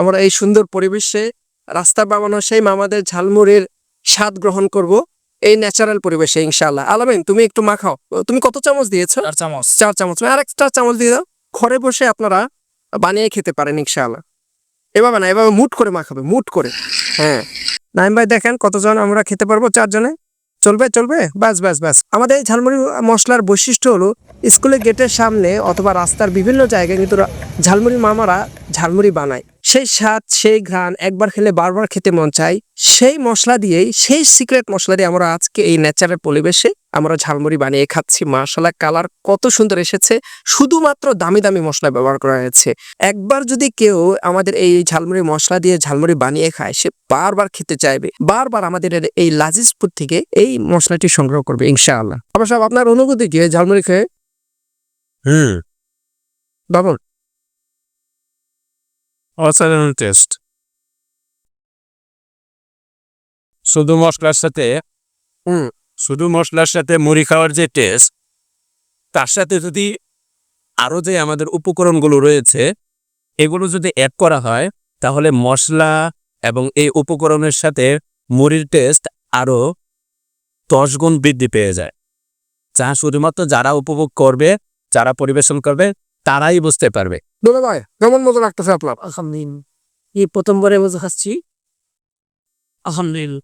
আমরা এই সুন্দর পরিবেশে রাস্তা বানানো সেই মামাদের ঝালমুড়ির স্বাদ গ্রহণ করব এই ন্যাচারাল পরিবেশে ইনশাআল্লাহ। আলামিন তুমি একটু মাখাও তুমি কত চামচ দিয়েছ? চার চামচ। চার চামচ। আর একটা চামচ দিয়ে দাও। ঘরে বসে আপনারা বানিয়ে খেতে পারেন ইনশাআল্লাহ। এভাবে না এভাবে মুট করে মাখাবে মুট করে। হ্যাঁ। নাইম ভাই দেখেন কতজন আমরা খেতে পারব চারজনে। চলবে চলবে? বাস বাস বাস আমাদের এই ঝালমুড়ি মশলার বৈশিষ্ট্য হলো স্কুলের গেটের সামনে অথবা রাস্তার বিভিন্ন জায়গায় কিন্তু ঝালমুড়ি মামারা ঝালমুড়ি বানায়। সেই স্বাদ সেই ঘ্রাণ একবার খেলে বারবার খেতে মন চায় সেই মশলা দিয়েই সেই সিক্রেট মশলা দিয়ে আমরা আজকে এই ন্যাচারাল পরিবেশে আমরা ঝালমুড়ি বানিয়ে খাচ্ছি। মাশাল্লাহ কালার কত সুন্দর এসেছে। শুধুমাত্র দামি দামি মশলা ব্যবহার করা হয়েছে। একবার যদি কেউ আমাদের এই ঝালমুড়ি মশলা দিয়ে ঝালমুড়ি বানিয়ে খায় সে বারবার খেতে চাইবে। বারবার আমাদের এই লাজিজপুর থেকে এই মশলাটি সংগ্রহ করবে ইনশাআল্লাহ। আবার সব আপনার অনুভূতি কি ঝালমুড়ি খেয়ে? হুম। বাবন অসাধারণ টেস্ট। শুধু মশলার সাথে। শুধু মশলার সাথে মুড়ি খাওয়ার যে টেস্ট তার সাথে যদি আরও যে আমাদের উপকরণগুলো রয়েছে এগুলো যদি অ্যাড করা হয় তাহলে মশলা এবং এই উপকরণের সাথে মুড়ির টেস্ট আরও দশ গুণ বৃদ্ধি পেয়ে যায়। যা শুধুমাত্র যারা উপভোগ করবে যারা পরিবেশন করবে তারাই বুঝতে পারবে। দোলে ভাই কেমন মতো লাগতেছে আপনার? আলহামদুলিল্লাহ। এই প্রথমবারের মতো খাচ্ছি। আলহামদুলিল্লাহ।